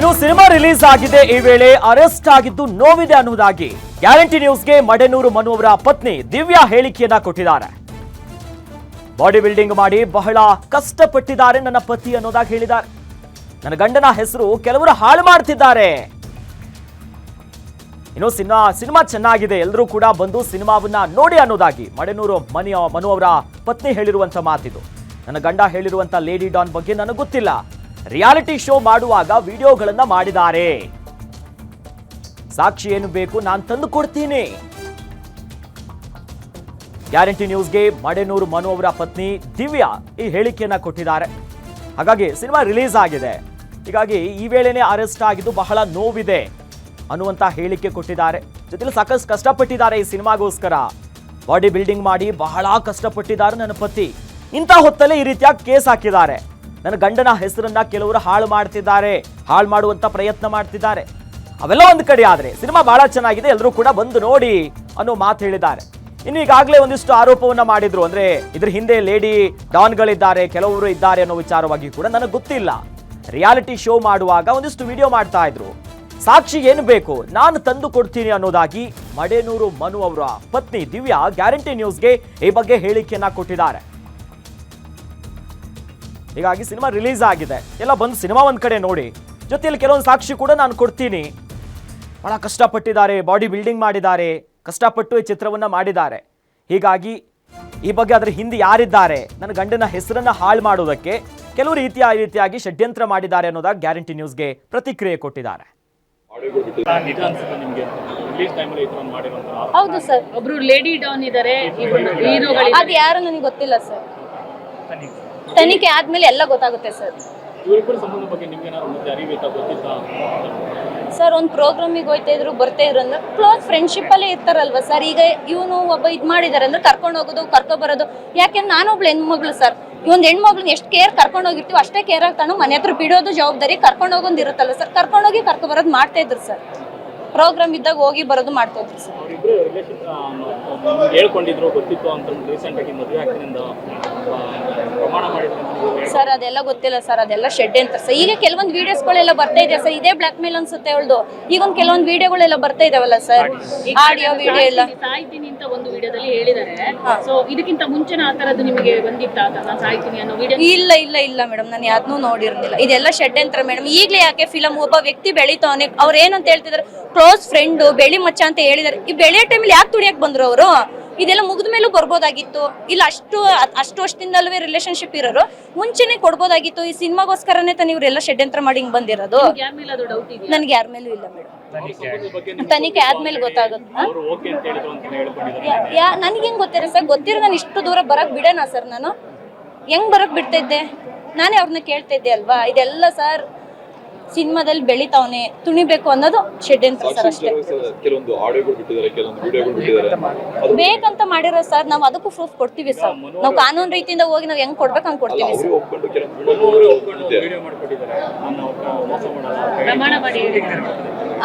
ಇನ್ನು cinema release ಆಗಿದೆ. ಈ ವೇಳೆ ಅರೆಸ್ಟ್ ಆಗಿದ್ದು ನೋವಿದೆ ಅನ್ನುವುದಾಗಿ ಗ್ಯಾರಂಟಿ ನ್ಯೂಸ್ಗೆ ಮಡೆನೂರು ಮನು ಅವರ ಪತ್ನಿ ದಿವ್ಯಾ ಹೇಳಿಕೆಯನ್ನ ಕೊಟ್ಟಿದ್ದಾರೆ. ಬಾಡಿ ಬಿಲ್ಡಿಂಗ್ ಮಾಡಿ ಬಹಳ ಕಷ್ಟಪಟ್ಟಿದ್ದಾರೆ ನನ್ನ ಪತಿ ಅನ್ನೋದಾಗಿ ಹೇಳಿದ್ದಾರೆ. ನನ್ನ ಗಂಡನ ಹೆಸರು ಕೆಲವರು ಹಾಳು ಮಾಡ್ತಿದ್ದಾರೆ. ಇನ್ನು ಸಿನಿಮಾ ಸಿನಿಮಾ ಚೆನ್ನಾಗಿದೆ. ಎಲ್ಲರೂ ಕೂಡ ಬಂದು ಸಿನಿಮಾವನ್ನ ನೋಡಿ ಅನ್ನೋದಾಗಿ ಮಡೆನೂರು ಮನಿ, ಮನು ಅವರ ಪತ್ನಿ ಹೇಳಿರುವಂತ ಮಾತಿದು. ನನ್ನ ಗಂಡ ಹೇಳಿರುವಂತ ಲೇಡಿ ಡಾನ್ ಬಗ್ಗೆ ನನಗೆ ಗೊತ್ತಿಲ್ಲ. ರಿಯಾಲಿಟಿ ಶೋ ಮಾಡುವಾಗ ವಿಡಿಯೋಗಳನ್ನ ಮಾಡಿದ್ದಾರೆ. ಸಾಕ್ಷಿ ಏನು ಬೇಕು ನಾನು ತಂದು ಕೊಡ್ತೀನಿ. ಗ್ಯಾರಂಟಿ ನ್ಯೂಸ್ಗೆ ಮಡೆನೂರು ಮನು ಅವರ ಪತ್ನಿ ದಿವ್ಯಾ ಈ ಹೇಳಿಕೆಯನ್ನ ಕೊಟ್ಟಿದ್ದಾರೆ. ಹಾಗಾಗಿ ಸಿನಿಮಾ ರಿಲೀಸ್ ಆಗಿದೆ. ಹೀಗಾಗಿ ಈ ವೇಳೆನೆ ಅರೆಸ್ಟ್ ಆಗಿದ್ದು ಬಹಳ ನೋವಿದೆ ಅನ್ನುವಂತ ಹೇಳಿಕೆ ಕೊಟ್ಟಿದ್ದಾರೆ. ಜೊತೆಲಿ ಸಾಕಷ್ಟು ಕಷ್ಟಪಟ್ಟಿದ್ದಾರೆ ಈ ಸಿನಿಮಾಗೋಸ್ಕರ. ಬಾಡಿ ಬಿಲ್ಡಿಂಗ್ ಮಾಡಿ ಬಹಳ ಕಷ್ಟಪಟ್ಟಿದ್ದಾರೆ ನನ್ನ ಪತಿ. ಇಂಥ ಹೊತ್ತಲ್ಲೇ ಈ ರೀತಿಯಾಗಿ ಕೇಸ್ ಹಾಕಿದ್ದಾರೆ. ನನ್ನ ಗಂಡನ ಹೆಸರನ್ನ ಕೆಲವರು ಹಾಳು ಮಾಡ್ತಿದ್ದಾರೆ, ಹಾಳು ಮಾಡುವಂತ ಪ್ರಯತ್ನ ಮಾಡ್ತಿದ್ದಾರೆ. ಅವೆಲ್ಲ ಒಂದು ಕಡೆ ಆದರೆ ಸಿನಿಮಾ ಬಹಳ ಚೆನ್ನಾಗಿದೆ ಎಲ್ಲರೂ ಕೂಡ ಬಂದು ನೋಡಿ ಅನ್ನೋ ಮಾತು ಹೇಳಿದ್ದಾರೆ. ಇನ್ನು ಈಗಾಗಲೇ ಒಂದಿಷ್ಟು ಆರೋಪವನ್ನ ಮಾಡಿದ್ರು. ಅಂದ್ರೆ ಇದ್ರ ಹಿಂದೆ ಲೇಡಿ ಡಾನ್ಗಳಿದ್ದಾರೆ, ಕೆಲವರು ಇದ್ದಾರೆ ಅನ್ನೋ ವಿಚಾರವಾಗಿ ಕೂಡ ನನಗೆ ಗೊತ್ತಿಲ್ಲ. ರಿಯಾಲಿಟಿ ಶೋ ಮಾಡುವಾಗ ಒಂದಿಷ್ಟು ವಿಡಿಯೋ ಮಾಡ್ತಾ ಇದ್ರು. ಸಾಕ್ಷಿ ಏನು ಬೇಕು, ನಾನು ತಂದು ಕೊಡ್ತೀನಿ ಅನ್ನೋದಾಗಿ ಮಡೇನೂರು ಮನು ಅವರ ಪತ್ನಿ ದಿವ್ಯಾ ಗ್ಯಾರಂಟಿ ನ್ಯೂಸ್ಗೆ ಈ ಬಗ್ಗೆ ಹೇಳಿಕೆಯನ್ನ ಕೊಟ್ಟಿದ್ದಾರೆ. ಹೀಗಾಗಿ ಸಿನಿಮಾ ರಿಲೀಸ್ ಆಗಿದೆ. ಎಲ್ಲ ಬಂದು ಸಿನಿಮಾ ಒಂದ್ ಕಡೆ ನೋಡಿ. ಜೊತೆಯಲ್ಲಿ ಕೆಲವೊಂದು ಸಾಕ್ಷಿ ಕೂಡ ನಾನು ಕೊಡ್ತೀನಿ. ಬಹಳ ಕಷ್ಟಪಟ್ಟಿದ್ದಾರೆ ಬಾಡಿ ಬಿಲ್ಡಿಂಗ್ ಮಾಡಿದ್ದಾರೆ ಕಷ್ಟಪಟ್ಟು ಈ ಚಿತ್ರವನ್ನ ಮಾಡಿದ್ದಾರೆ. ಹೀಗಾಗಿ ಈ ಬಗ್ಗೆ ಅದರ ಹಿಂದೆ ಯಾರಿದ್ದಾರೆ ನನ್ನ ಗಂಡನ ಹೆಸರನ್ನ ಹಾಳು ಮಾಡೋದಕ್ಕೆ ಕೆಲವು ರೀತಿಯ ರೀತಿಯಾಗಿ ಷಡ್ಯಂತ್ರ ಮಾಡಿದ್ದಾರೆ ಅನ್ನೋದಾಗಿ ಗ್ಯಾರಂಟಿ ನ್ಯೂಸ್ಗೆ ಪ್ರತಿಕ್ರಿಯೆ ಕೊಟ್ಟಿದ್ದಾರೆ. ಹೌದು ಸರ್. ಒಬ್ರು ಲೇಡಿ ಡಾನ್ ಹೀರೋಗಳು ಅದು ಯಾರು ನನಗೆ ಗೊತ್ತಿಲ್ಲ ಸರ್. ತನಿಖೆ ಆದ್ಮೇಲೆ ಎಲ್ಲ ಗೊತ್ತಾಗುತ್ತೆ ಸರ್. ಸರ್ ಒಂದು ಪ್ರೋಗ್ರಾಮಿಗೆ ಹೋಯ್ತಾ ಇದ್ರು ಬರ್ತಾ ಇದ್ರು ಅಂದ್ರೆ ಕ್ಲೋಸ್ ಫ್ರೆಂಡ್ಶಿಪ್ ಅಲ್ಲೇ ಇರ್ತಾರಲ್ವಾ ಸರ್? ಈಗ ಇವನು ಒಬ್ಬ ಇದು ಮಾಡಿದಾರೆ ಅಂದ್ರೆ ಕರ್ಕೊಂಡು ಹೋಗೋದು ಕರ್ಕೊ ಬರೋದು. ಯಾಕೆಂದ್ರೆ ನಾನೊಬ್ಳು ಹೆಣ್ಮಗಳು ಸರ್? ಇವೊಂದು ಒಂದು ಹೆಣ್ಮಗ್ಳನ್ನ ಎಷ್ಟು ಕೇರ್ ಕರ್ಕೊಂಡು ಹೋಗಿರ್ತೀವಿ ಅಷ್ಟೇ ಕೇರ್ ಆಗ್ತಾನು ಮನೆ ಹತ್ರ ಬಿಡೋದು ಜವಾಬ್ದಾರಿ ಕರ್ಕೊಂಡು ಹೋಗೋದು ಇರುತ್ತಲ್ಲ ಸರ್? ಕರ್ಕೊಂಡು ಹೋಗಿ ಕರ್ಕೊ ಬರೋದು ಮಾಡ್ತಾ ಇದ್ರು ಸರ್. ಪ್ರೋಗ್ರಾಮ್ ಇದ್ದಾಗ ಹೋಗಿ ಬರೋದು ಮಾಡ್ತಾ ಇದ್ರು ಸರ್. ಅವರಿಬ್ರು ರಿಲೇಷನ್ ಹೇಳ್ಕೊಂಡಿದ್ರು ಗೊತ್ತಿತ್ತು ಅಂತ ರೀಸೆಂಟ್ ಆಗಿ ಮದುವೆ ಆಗ್ತಿನಿಂದ ಪ್ರಮಾಣ ಮಾಡಿದ್ರು ಅಂತ ನೀವು ಹೇಳ್- ಸರ್ ಅದೆಲ್ಲ ಗೊತ್ತಿಲ್ಲ ಸರ್ ಅದೆಲ್ಲ ಶೆಡ್ ಅಂತ ಸರ್. ಈಗ ಕೆಲವೊಂದು ವಿಡಿಯೋಸ್ಗಳೆಲ್ಲ ಬರ್ತಾ ಇದೆ ಸರ್? ಇದೇ ಬ್ಲಾಕ್ ಮೇಲ್ ಅನ್ಸುತ್ತೆ ಅವಳ್ದು. ಈಗ ಒಂದು ಕೆಲವೊಂದು ವಿಡಿಯೋಗಳೆಲ್ಲ ಬರ್ತಾ ಇದಾವಲ್ಲ ಸರ್? ಆಡಿಯೋ ವಿಡಿಯೋ ಎಲ್ಲ. ಸಾಯ್ತೀನಿ ಅಂತ ಒಂದು ವಿಡಿಯೋದಲ್ಲಿ ಹೇಳಿದ್ದಾರೆ. ಸೊ ಇದಕ್ಕಿಂತ ಮುಂಚೆನ ಆ ತರದ್ದು ನಿಮಗೆ ಬಂದಿತ್ತ ನಾನು ಸಾಯ್ತೀನಿ ಅನ್ನೋ ವಿಡಿಯೋ ಇಲ್ಲ ಇಲ್ಲ ಇಲ್ಲ ಮೇಡಮ್ ನಾನು ಯಾವ್ದನ್ನೂ ನೋಡಿರ್ಲಿಲ್ಲ. ಇದೆಲ್ಲ ಶೆಡ್ ಅಂತ ಮೇಡಮ್ ಈಗಲೇ ಯಾಕೆ ಫಿಲಮ್ ಒಬ್ಬ ವ್ಯಕ್ತಿ ಬೆಳಿತಾವನೆ ಅವ್ರು ಏನಂತ ಹೇಳ್ತಿದಾರೆ? ಕ್ಲೋಸ್ ಫ್ರೆಂಡ್ ಬೆಳಿ ಮಚ್ಚ ಅಂತ ಹೇಳಿದಾರೆ. ಈ ಬೆಳೆಯೋ ಟೈಮಲ್ಲಿ ಯಾಕೆ ತುಳಿಯಕ್ ಬಂದ್ರು ಅವರು? ಇದೆಲ್ಲ ಮುಗಿದ ಮೇಲೂ ಬರ್ಬೋದಾಗಿತ್ತು. ಇಲ್ಲ ಅಷ್ಟು ಅಷ್ಟು ವರ್ಷದಿಂದಲೂ ರಿಲೇಶನ್ಶಿಪ್ ಇರೋರು. ಮುಂಚೆನೆ ಕೊಡ್ಬೋದಾಗಿತ್ತು. ಈ ಸಿನಿಮಾಗೋಸ್ಕರನೇ ತಾನು ಇವರೆಲ್ಲ ಷಡ್ಯಂತ್ರ ಮಾಡಿ ಹಿಂಗ್ ಬಂದಿರೋದು. ನನಗೆ ಯಾರ ಮೇಲೂ ಇಲ್ಲ ಮೇಡಮ್. ತನಿಖೆ ಆದ್ಮೇಲೆ ಗೊತ್ತಾಗುತ್ತೆ. ಹ? ಅವರು ಓಕೆ ಅಂತ ಹೇಳಿದ್ರು ಅಂತ ಹೇಳ್ಕೊಂಡಿದ್ದಾರೆ ಯಾ- ಯಾ ನನಗೆ ಹೆಂಗ್ ಗೊತ್ತಿರ ಸರ್? ಗೊತ್ತಿರೋ ನಾನು ಇಷ್ಟು ದೂರ ಬರಕ್ ಬಿಡೋಣ ಸರ್ ನಾನು? ಹೆಂಗ್ ಬರಕ್ ಬಿಡ್ತಾ ಇದ್ದೆ ನಾನೇ ಅವ್ರನ್ನ ಕೇಳ್ತಾ ಇದ್ದೆ ಅಲ್ವಾ? ಇದೆಲ್ಲ ಸರ್ ಸಿನಿಮಾದಲ್ಲಿ ಬೆಳಿತಾವನೆ ತುಣಿಬೇಕು ಅನ್ನೋದು ಷಡ್ಯಂತ್ರ ಸರ್ ಅಷ್ಟೇ. ಕೆಲವೊಂದು ಆಡಿಯೋಗಳು ಬಿಟ್ಟಿದ್ದಾರೆ ಕೆಲವೊಂದು ವಿಡಿಯೋಗಳು ಬಿಟ್ಟಿದ್ದಾರೆ. ಬೇಕಂತ ಮಾಡಿರೋ ಸರ್ ನಾವು ಅದಕ್ಕೂ ಪ್ರೂಫ್ ಕೊಡ್ತೀವಿ ಸರ್. ನಾವು ಕಾನೂನು ರೀತಿಯಿಂದ ಹೋಗಿ ನಾವು ಹೆಂಗ್ ಕೊಡ್ಬೇಕು ಹಂಗ್ ಕೊಡ್ತೀವಿ ಅವರು ಸರ್. ಒಪ್ಕೊಂಡು ಕೆಲವೊಂದು ಅವರು ವಿಡಿಯೋಗಳು ಒಪ್ಕೊಂಡು ವಿಡಿಯೋ ಮಾಡ್ಕೊಟ್ಟಿದ್ದಾರೆ. ನಾನು ಮೋಸ ಮಾಡಲ್ಲ ಪ್ರಮಾಣ ಮಾಡಿ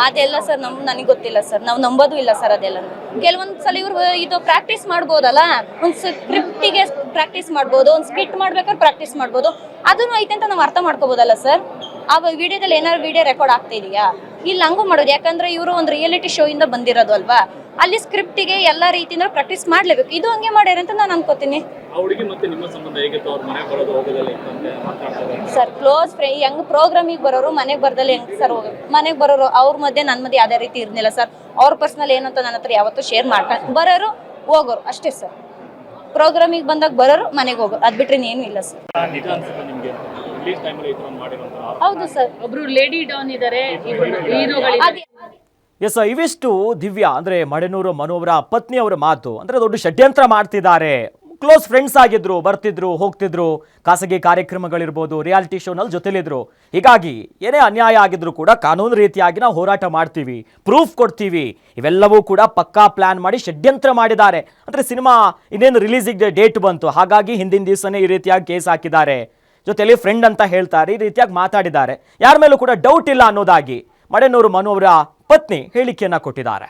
ಅದೆಲ್ಲ ಸರ್ ನಮ್ ನನಗೆ ಗೊತ್ತಿಲ್ಲ ಸರ್. ನಾವು ನಂಬೋದು ಇಲ್ಲ ಸರ್ ಅದೆಲ್ಲ. ಕೆಲವೊಂದ್ಸಲ ಇವ್ರು ಇದು ಪ್ರಾಕ್ಟೀಸ್ ಮಾಡ್ಬೋದಲ್ಲ? ಒಂದು ಸ್ಕ್ರಿಪ್ಟಿಗೆ ಪ್ರಾಕ್ಟೀಸ್ ಮಾಡ್ಬೋದು ಒಂದು ಸ್ಕಿಟ್ ಮಾಡ್ಬೇಕಾದ್ರೆ ಪ್ರಾಕ್ಟೀಸ್ ಮಾಡ್ಬೋದು. ಅದನ್ನು ಐತೆ ಅಂತ ನಾವು ಅರ್ಥ ಮಾಡ್ಕೋಬೋದಲ್ಲ ಸರ್? ಆ ವಿಡಿಯೋದಲ್ಲಿ ಏನಾದ್ರು ವಿಡಿಯೋ ರೆಕಾರ್ಡ್ ಆಗ್ತಾ ಇದೆಯಾ? ಇಲ್ಲಿ ಹಂಗೂ ಮಾಡೋದು ಯಾಕಂದ್ರೆ ಇವರು ಒಂದು ರಿಯಾಲಿಟಿ ಶೋ ಇಂದ ಬಂದಿರೋದು ಅಲ್ವಾ? ಅಲ್ಲಿ ಸ್ಕ್ರಿಪ್ಟಿಗೆ ಎಲ್ಲ ರೀತಿಯಿಂದ ಪ್ರಾಕ್ಟೀಸ್ ಮಾಡ್ಲೇಬೇಕು. ಇದು ಹಂಗೆ ಮಾಡ್ಯಾರ ಅಂತ ನಾನು ಅನ್ಕೋತೀನಿ. ಸರ್ ಕ್ಲೋಸ್ ಫ್ರೆಂಡ್ ಹೆಂಗ್ ಪ್ರೋಗ್ರಾಮಿಗೆ ಬರೋರು ಮನೆಗೆ ಬರ್ದಲ್ಲಿ ಹೆಂಗ್ ಸರ್ ಮನೆಗೆ ಬರೋರು ಅವ್ರ ಮಧ್ಯೆ ನನ್ನ ಮಧ್ಯೆ ಯಾವುದೇ ರೀತಿ ಇರ್ಲಿಲ್ಲ ಸರ್ ಅವ್ರ ಪರ್ಸನಲ್ ಏನಂತ ನನ್ನ ಹತ್ರ ಯಾವತ್ತೂ ಶೇರ್ ಮಾಡ್ಕೊಂಡು ಬರೋರು ಹೋಗೋರು ಅಷ್ಟೇ ಸರ್ ಪ್ರೋಗ್ರಾಮಿಗೆ ಬಂದಾಗ ಬರೋರು ಮನೆಗೆ ಹೋಗೋರು. ಅದ್ಬಿಟ್ರೆ ಏನು ಇಲ್ಲ ಸರ್ ಹೌದು ಸರ್. ಒಬ್ರು ಲೇಡಿ ಡಾನ್ ಇದ್ದಾರೆ ಎಸ್ ಇವಿಷ್ಟು ದಿವ್ಯಾ ಅಂದ್ರೆ ಮಡೆನೂರು ಮನೋವರ ಅವರ ಪತ್ನಿ ಅವರ ಮಾತು ಅಂದ್ರೆ ದೊಡ್ಡ ಷಡ್ಯಂತ್ರ ಮಾಡ್ತಿದ್ದಾರೆ. ಕ್ಲೋಸ್ ಫ್ರೆಂಡ್ಸ್ ಆಗಿದ್ರು ಬರ್ತಿದ್ರು ಹೋಗ್ತಿದ್ರು ಖಾಸಗಿ ಕಾರ್ಯಕ್ರಮಗಳಿರ್ಬೋದು ರಿಯಾಲಿಟಿ ಶೋನಲ್ಲಿ ಜೊತೆಲಿದ್ರು. ಹೀಗಾಗಿ ಏನೇ ಅನ್ಯಾಯ ಆಗಿದ್ರು ಕೂಡ ಕಾನೂನು ರೀತಿಯಾಗಿ ನಾವು ಹೋರಾಟ ಮಾಡ್ತೀವಿ ಪ್ರೂಫ್ ಕೊಡ್ತೀವಿ. ಇವೆಲ್ಲವೂ ಕೂಡ ಪಕ್ಕಾ ಪ್ಲಾನ್ ಮಾಡಿ ಷಡ್ಯಂತ್ರ ಮಾಡಿದ್ದಾರೆ. ಅಂದ್ರೆ ಸಿನಿಮಾ ಇನ್ನೇನು ರಿಲೀಸಿಗೆ ಡೇಟ್ ಬಂತು ಹಾಗಾಗಿ ಹಿಂದಿನ ದಿವಸನೇ ಈ ರೀತಿಯಾಗಿ ಕೇಸ್ ಹಾಕಿದ್ದಾರೆ. ಜೊತೆಲಿ ಫ್ರೆಂಡ್ ಅಂತ ಹೇಳ್ತಾರೆ, ಈ ರೀತಿಯಾಗಿ ಮಾತಾಡಿದ್ದಾರೆ. ಯಾರ ಮೇಲೂ ಕೂಡ ಡೌಟ್ ಇಲ್ಲ ಅನ್ನೋದಾಗಿ ಮಡೆನೂರು ಮನು ಅವರ ಪತ್ನಿ ಹೇಳಿಕೆಯನ್ನ ಕೊಟ್ಟಿದ್ದಾರೆ.